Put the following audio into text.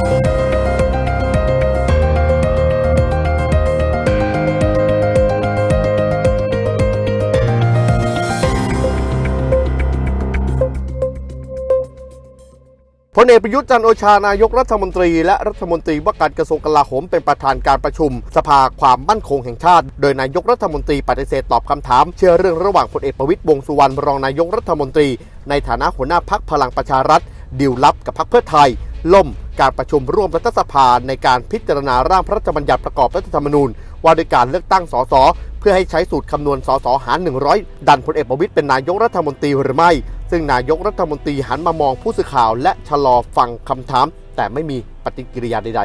พลเอกประยุทธ์จันโอชานายกรัฐมนตรี และรัฐมนตรีว่าการกระทรวงกลาโหมเป็นประธานการประชุม สภาความมั่นคงแห่งชาติ โดยนายกรัฐมนตรีปฏิเสธตอบคำถาม เชื่อเรื่องระหว่างพลเอกประวิตยวงสุวรรณรองนายกรัฐมนตรี ในฐานะหัวหน้าพักพลังประชารัฐดิวลับกับพักเพื่อไทย ล่มการประชุมร่วมรัฐสภาในการพิจารณาร่างพระราชบัญญัติประกอบรัฐธรรมนูญ ว่าด้วยการเลือกตั้งสสเพื่อให้ใช้สูตรคำนวณสสหาร 100 ดันพลเอกประวิตยเป็นนายกรัฐมนตรีหรือไม่ ซึ่งนายกรัฐมนตรีหันมามองผู้สื่อข่าว และชะลอฟังคำถาม แต่ไม่มีปฏิกิริยาใด